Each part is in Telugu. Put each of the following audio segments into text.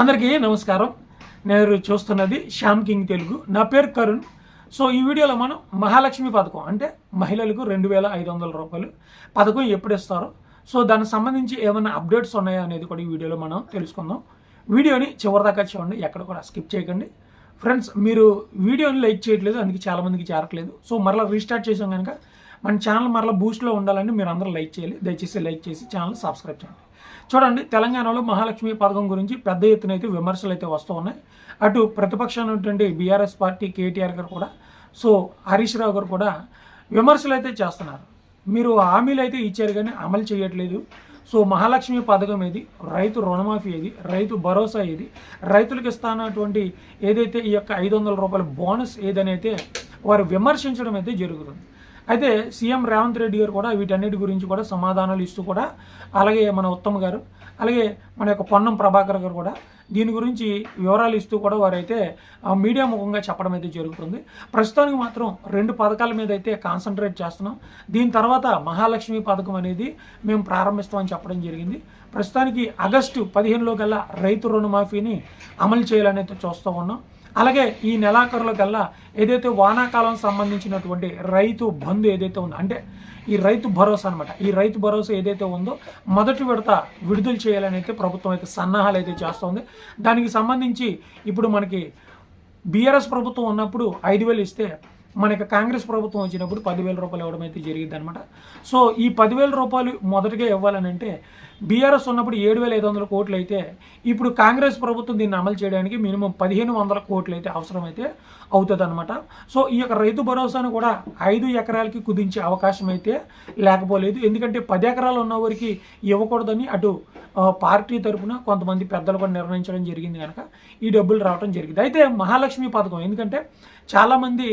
అందరికీ నమస్కారం. నేను చూస్తున్నది శ్యామ్ కింగ్ తెలుగు. నా పేరు కరుణ్. సో ఈ వీడియోలో మనం మహాలక్ష్మి పథకం అంటే మహిళలకు రెండు వేల ఐదు వందల రూపాయలు పథకం ఎప్పుడు ఇస్తారో సో దానికి సంబంధించి ఏమైనా అప్డేట్స్ ఉన్నాయా అనేది కూడా ఈ వీడియోలో మనం తెలుసుకుందాం. వీడియోని చివరిదాకా చూడండి ఎక్కడ కూడా స్కిప్ చేయకండి. ఫ్రెండ్స్ మీరు వీడియోని లైక్ చేయట్లేదు అందుకే చాలామందికి చేరట్లేదు. సో మరలా రీస్టార్ట్ చేసాం కనుక మన ఛానల్ మరలా బూస్ట్లో ఉండాలని మీరు అందరూ లైక్ చేయాలి. దయచేసి లైక్ చేసి ఛానల్ సబ్స్క్రైబ్ చేయండి. చూడండి తెలంగాణలో మహాలక్ష్మి పథకం గురించి పెద్ద ఎత్తున అయితే విమర్శలు అయితే వస్తూ ఉన్నాయి. అటు ప్రతిపక్షం ఉన్నటువంటి బీఆర్ఎస్ పార్టీ కేటీఆర్ గారు కూడా సో హరీష్ రావు గారు కూడా విమర్శలు అయితే చేస్తున్నారు. మీరు హామీలు అయితే ఇచ్చారు కానీ అమలు చేయట్లేదు. సో మహాలక్ష్మి పథకం ఏది? రైతు రుణమాఫీ ఏది? రైతు భరోసా ఏది? రైతులకు ఇస్తానటువంటి ఏదైతే ఈ యొక్క ఐదు వందల రూపాయల బోనస్ ఏదనైతే వారు విమర్శించడం అయితే జరుగుతుంది. అయితే సీఎం రేవంత్ రెడ్డి గారు కూడా వీటన్నిటి గురించి కూడా సమాధానాలు ఇస్తూ కూడా అలాగే మన ఉత్తమ్ గారు అలాగే మన యొక్క పొన్నం ప్రభాకర్ గారు కూడా దీని గురించి వివరాలు ఇస్తూ కూడా వారైతే మీడియా ముఖంగా చెప్పడం అయితే జరుగుతుంది. ప్రస్తుతానికి మాత్రం రెండు పథకాల మీద అయితే కాన్సన్ట్రేట్ చేస్తున్నాం. దీని తర్వాత మహాలక్ష్మి పథకం అనేది మేము ప్రారంభిస్తామని చెప్పడం జరిగింది. ప్రస్తుతానికి ఆగస్టు పదిహేనులో కల్లా రైతు రుణమాఫీని అమలు చేయాలనైతే చూస్తూ ఉన్నాం. అలాగే ఈ నెలాఖరులో కల్లా ఏదైతే వానాకాలం సంబంధించినటువంటి రైతు బంధు ఏదైతే ఉందో అంటే ఈ రైతు భరోసా అనమాట ఈ రైతు భరోసా ఏదైతే ఉందో మొదటి విడత విడుదల చేయాలని అయితే ప్రభుత్వం అయితే సన్నాహాలు అయితే చేస్తోంది. దానికి సంబంధించి ఇప్పుడు మనకి బీఆర్ఎస్ ప్రభుత్వం ఉన్నప్పుడు ఐదు వేలు ఇస్తే మనకి కాంగ్రెస్ ప్రభుత్వం వచ్చినప్పుడు పదివేల రూపాయలు ఇవ్వడం అయితే జరిగింది అనమాట సో ఈ పదివేల రూపాయలు మొదటగా ఇవ్వాలని అంటే బీఆర్ఎస్ ఉన్నప్పుడు ఏడు వేల ఐదు వందల కోట్లు అయితే ఇప్పుడు కాంగ్రెస్ ప్రభుత్వం దీన్ని అమలు చేయడానికి మినిమం పదిహేను వందల కోట్లు అయితే అవసరమైతే అవుతుంది అనమాట సో ఈ యొక్క రైతు భరోసాను కూడా ఐదు ఎకరాలకి కుదించే అవకాశం అయితే లేకపోలేదు. ఎందుకంటే పది ఎకరాలు ఉన్న వారికి ఇవ్వకూడదని అటు పార్టీ తరపున కొంతమంది పెద్దలు కూడా నిర్ణయించడం జరిగింది కనుక ఈ డబ్బులు రావడం జరిగింది. అయితే మహాలక్ష్మి పథకం ఎందుకంటే చాలామంది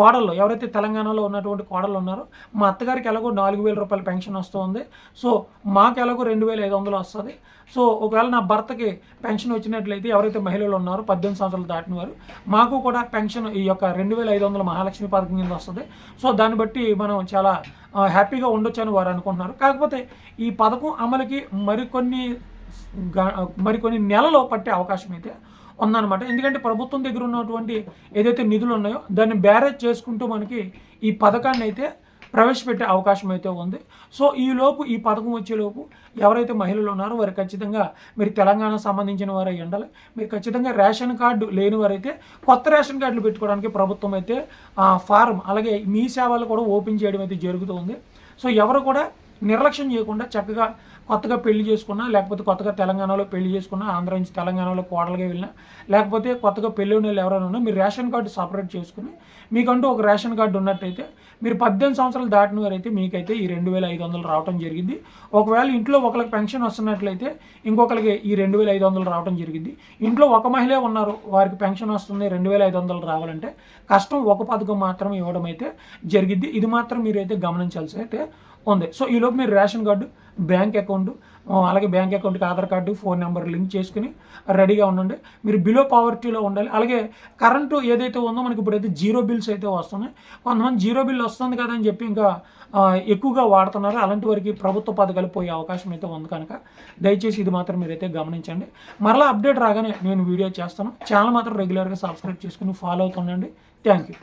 కోడళ్ళు ఎవరైతే తెలంగాణలో ఉన్నటువంటి కోడళ్ళు ఉన్నారో మా అత్తగారికి ఎలాగో నాలుగు వేల రూపాయల పెన్షన్ వస్తుంది. సో మాకు ఎలాగో రెండు వేల ఐదు వందలు వస్తుంది. సో ఒకవేళ నా భర్తకి పెన్షన్ వచ్చినట్లయితే ఎవరైతే మహిళలు ఉన్నారో పద్దెనిమిది సంవత్సరాలు దాటిన వారు మాకు కూడా పెన్షన్ ఈ యొక్క రెండు వేల ఐదు వందల మహాలక్ష్మి పథకం కింద వస్తుంది. సో దాన్ని బట్టి మనం చాలా హ్యాపీగా ఉండొచ్చు అని వారు అనుకుంటున్నారు. కాకపోతే ఈ పథకం అమలుకి మరికొన్ని మరికొన్ని నెలలో పట్టే అవకాశం అయితే ఉందన్నమాట ఎందుకంటే ప్రభుత్వం దగ్గర ఉన్నటువంటి ఏదైతే నిధులు ఉన్నాయో దాన్ని బ్యారేజ్ చేసుకుంటూ మనకి ఈ పథకాన్ని అయితే ప్రవేశపెట్టే అవకాశం అయితే ఉంది. సో ఈ లోపు ఈ పథకం వచ్చేలోపు ఎవరైతే మహిళలు ఉన్నారో వారు ఖచ్చితంగా మీరు తెలంగాణ సంబంధించిన వారు అయి ఉండాలి. మీరు ఖచ్చితంగా రేషన్ కార్డు లేని వారైతే కొత్త రేషన్ కార్డులు పెట్టుకోవడానికి ప్రభుత్వం అయితే ఫారం అలాగే మీ సేవలు కూడా ఓపెన్ చేయడం అయితే జరుగుతుంది సో ఎవరు కూడా నిర్లక్ష్యం చేయకుండా చక్కగా కొత్తగా పెళ్ళి చేసుకున్నా లేకపోతే కొత్తగా తెలంగాణలో పెళ్ళి చేసుకున్నా ఆంధ్ర నుంచి తెలంగాణలో కోడలుగా వెళ్ళినా లేకపోతే కొత్తగా పెళ్ళి ఉన్న వాళ్ళు ఎవరైనా ఉన్నా మీరు రేషన్ కార్డు సపరేట్ చేసుకుని మీకంటూ ఒక రేషన్ కార్డు ఉన్నట్టయితే మీరు పద్దెనిమిది సంవత్సరాలు దాటిన వారైతే మీకైతే ఈ రెండు వేల ఐదు వందలు రావడం జరిగింది. ఒకవేళ ఇంట్లో ఒకరికి పెన్షన్ వస్తున్నట్లయితే ఇంకొకరికి ఈ రెండు వేల ఐదు వందలు రావడం జరిగింది. ఇంట్లో ఒక మహిళే ఉన్నారు వారికి పెన్షన్ వస్తుంది రెండు వేల ఐదు వందలు రావాలంటే కష్టం ఒక పథకం మాత్రం ఇవ్వడం అయితే జరిగింది. ఇది మాత్రం మీరైతే గమనించాల్సి అయితే ఉంది. సో ఈలోపు మీరు రేషన్ కార్డు బ్యాంక్ అకౌంట్ అలాగే బ్యాంక్ అకౌంట్కి Aadhaar card phone number link చేసుకుని రెడీగా ఉండండి. మీరు బిలో పావర్టీలో ఉండాలి. అలాగే కరెంటు ఏదైతే ఉందో మనకి ఇప్పుడైతే జీరో బిల్స్ అయితే వస్తున్నాయి. కొంతమంది జీరో బిల్ వస్తుంది కదా అని చెప్పి ఇంకా ఎక్కువగా వాడుతున్నారు. అలాంటి వారికి ప్రభుత్వ పథకాలు పోయే అవకాశం అయితే ఉంది కనుక దయచేసి ఇది మాత్రం మీరైతే గమనించండి. మరలా అప్డేట్ రాగానే నేను వీడియో చేస్తాను. ఛానల్ మాత్రం రెగ్యులర్గా సబ్స్క్రైబ్ చేసుకుని ఫాలో అవుతుండండి. Thank you.